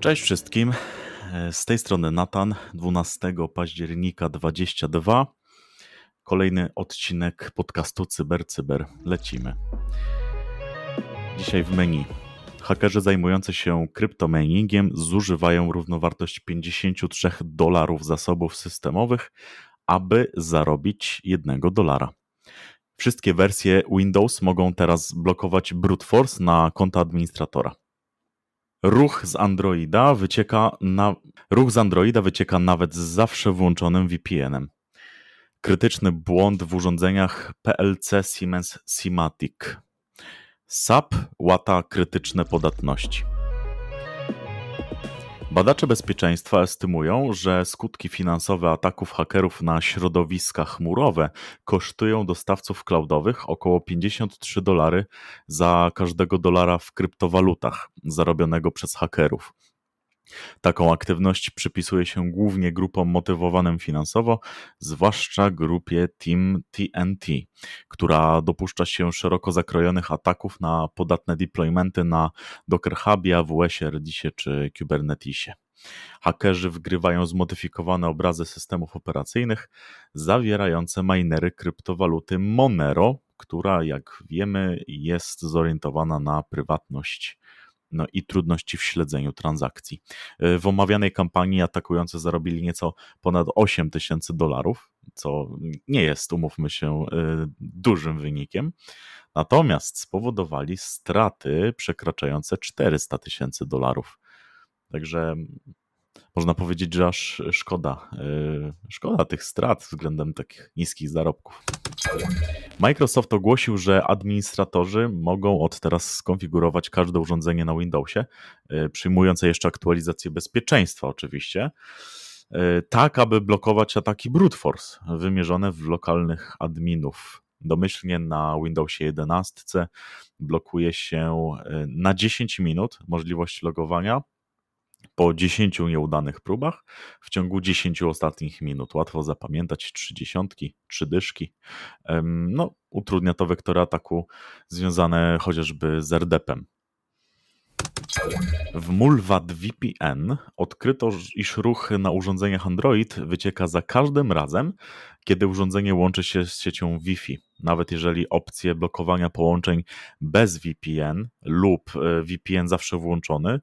Cześć wszystkim. Z tej strony Natan, 12 października 22. Kolejny odcinek podcastu Cyber Cyber. Lecimy. Dzisiaj w menu. Hakerzy zajmujący się kryptominingiem zużywają równowartość 53 dolarów zasobów systemowych, aby zarobić 1 dolara. Wszystkie wersje Windows mogą teraz blokować brute force na konta administratora. Ruch z Androida wycieka na... Ruch z Androida wycieka nawet z zawsze włączonym VPN-em. Krytyczny błąd w urządzeniach PLC Siemens Simatic. SAP łata krytyczne podatności. Badacze bezpieczeństwa estymują, że skutki finansowe ataków hakerów na środowiska chmurowe kosztują dostawców cloudowych około 53 dolary za każdego dolara w kryptowalutach zarobionego przez hakerów. Taką aktywność przypisuje się głównie grupom motywowanym finansowo, zwłaszcza grupie Team TNT, która dopuszcza się szeroko zakrojonych ataków na podatne deploymenty na Docker Hubie, AWS-ie, czy Kubernetesie. Hakerzy wgrywają zmodyfikowane obrazy systemów operacyjnych zawierające minery kryptowaluty Monero, która, jak wiemy, jest zorientowana na prywatność no i trudności w śledzeniu transakcji. W omawianej kampanii atakujący zarobili nieco ponad 8 tysięcy dolarów, co nie jest, umówmy się, dużym wynikiem. Natomiast spowodowali straty przekraczające 400 tysięcy dolarów. Także można powiedzieć, że aż szkoda, szkoda tych strat względem takich niskich zarobków. Microsoft ogłosił, że administratorzy mogą od teraz skonfigurować każde urządzenie na Windowsie, przyjmujące jeszcze aktualizację bezpieczeństwa, oczywiście, tak aby blokować ataki brute force wymierzone w lokalnych adminów. Domyślnie na Windowsie 11 blokuje się na 10 minut możliwość logowania po 10 nieudanych próbach w ciągu 10 ostatnich minut. Łatwo zapamiętać trzy dziesiątki, trzy dyszki. No, utrudnia to wektory ataku związane chociażby z RDP-em. W Mulvad VPN odkryto, iż ruch na urządzeniach Android wycieka za każdym razem, kiedy urządzenie łączy się z siecią Wi-Fi. Nawet jeżeli opcje blokowania połączeń bez VPN lub e, VPN zawsze włączony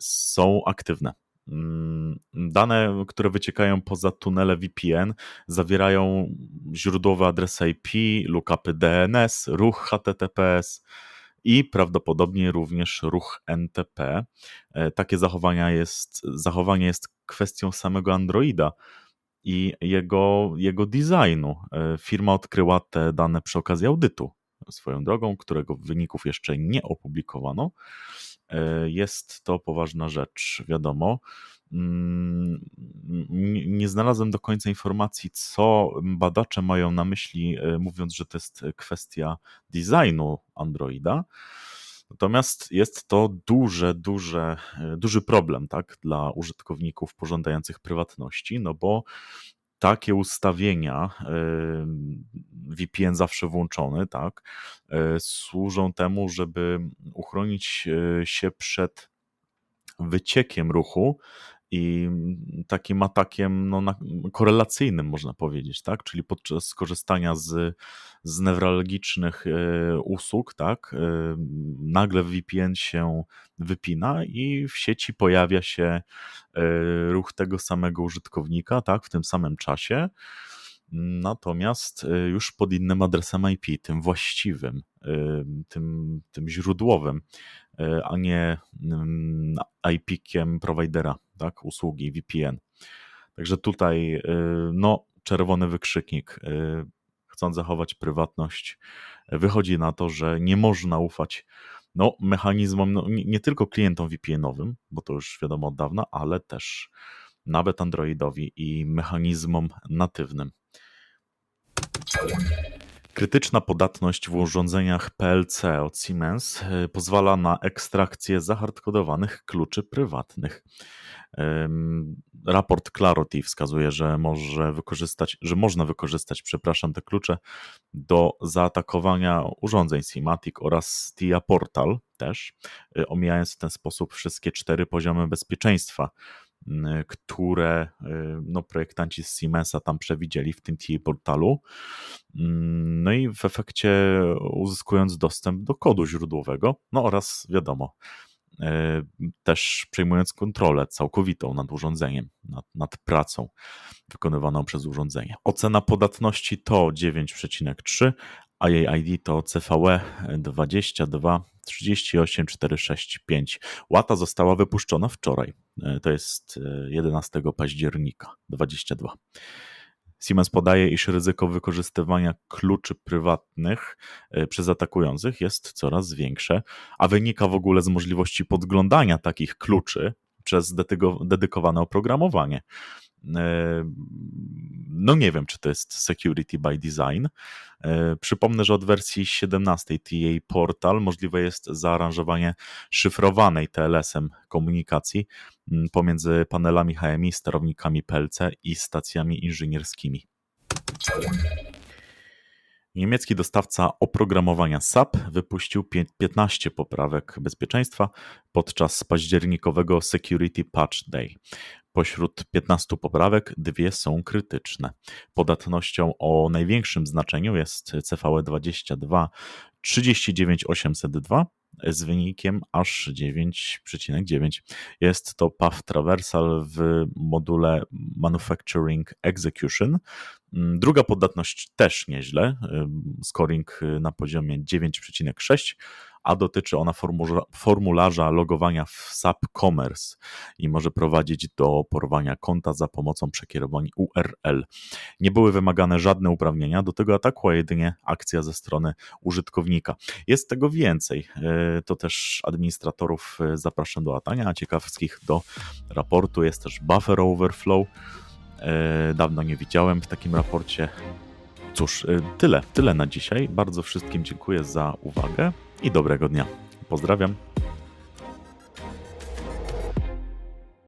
są aktywne. Mm, dane, które wyciekają poza tunele VPN, zawierają źródłowe adresy IP, lookupy DNS, ruch HTTPS i prawdopodobnie również ruch NTP. E, takie zachowania jest, zachowanie jest kwestią samego Androida i jego, jego designu. E, firma odkryła te dane przy okazji audytu swoją drogą, którego wyników jeszcze nie opublikowano. E, jest to poważna rzecz, wiadomo. Mm, nie znalazłem do końca informacji, co badacze mają na myśli, e, mówiąc, że to jest kwestia designu Androida. Natomiast jest to duże, duże, e, duży problem tak, dla użytkowników pożądających prywatności, no bo takie ustawienia, VPN zawsze włączony, tak, e, służą temu, żeby uchronić e, się przed wyciekiem ruchu i takim atakiem no, korelacyjnym, można powiedzieć, tak? Czyli podczas korzystania z, z newralgicznych e, usług, tak? E, nagle VPN się wypina i w sieci pojawia się e, ruch tego samego użytkownika, tak? W tym samym czasie. Natomiast już pod innym adresem IP, tym właściwym, tym, tym źródłowym, a nie mm, IP-kiem providera tak, usługi VPN. Także tutaj y, no, czerwony wykrzyknik. Y, chcąc zachować prywatność, wychodzi na to, że nie można ufać no, mechanizmom, no, nie, tylko klientom VPN-owym, bo to już wiadomo od dawna, ale też nawet Androidowi i mechanizmom natywnym. Krytyczna podatność w urządzeniach PLC od Siemens y, pozwala na ekstrakcję zahardkodowanych kluczy prywatnych. Raport Clarity wskazuje, że, może wykorzystać, że można wykorzystać przepraszam, te klucze do zaatakowania urządzeń Simatic oraz TIA Portal też, y, omijając w ten sposób wszystkie cztery poziomy bezpieczeństwa, które y, no, projektanci z Siemensa tam przewidzieli w tym TIA Portalu. Mm, No i w efekcie uzyskując dostęp do kodu źródłowego, no oraz wiadomo, e, też przejmując kontrolę całkowitą nad urządzeniem, nad, nad pracą wykonywaną przez urządzenie. Ocena podatności to 9,3, a jej ID to CVE 22 38 465. Łata została wypuszczona wczoraj. E, To jest e, 11 października 22. Siemens podaje, iż ryzyko wykorzystywania kluczy prywatnych e, przez atakujących jest coraz większe, a wynika w ogóle z możliwości podglądania takich kluczy przez dedykowane oprogramowanie. E, No nie wiem, czy to jest security by design. E, Przypomnę, że od wersji 17 TA Portal możliwe jest zaaranżowanie szyfrowanej TLS-em komunikacji pomiędzy panelami HMI, sterownikami PLC i stacjami inżynierskimi. Niemiecki dostawca oprogramowania SAP wypuścił pie- 15 poprawek bezpieczeństwa podczas październikowego Security Patch Day. Pośród 15 poprawek dwie są krytyczne. Podatnością o największym znaczeniu jest CVE 22 39802 z wynikiem aż 9,9. Jest to path traversal w module Manufacturing Execution. Druga podatność też nieźle, scoring na poziomie 9,6, a dotyczy ona formularza logowania w SAP Commerce i może prowadzić do porwania konta za pomocą przekierowań URL. Nie były wymagane żadne uprawnienia do tego ataku, a jedynie akcja ze strony użytkownika. Jest tego więcej. y, To też administratorów y, zapraszam do latania, a ciekawskich do raportu. Jest też buffer overflow. E, Dawno nie widziałem w takim raporcie. Cóż, e, tyle, tyle na dzisiaj. Bardzo wszystkim dziękuję za uwagę i dobrego dnia. Pozdrawiam.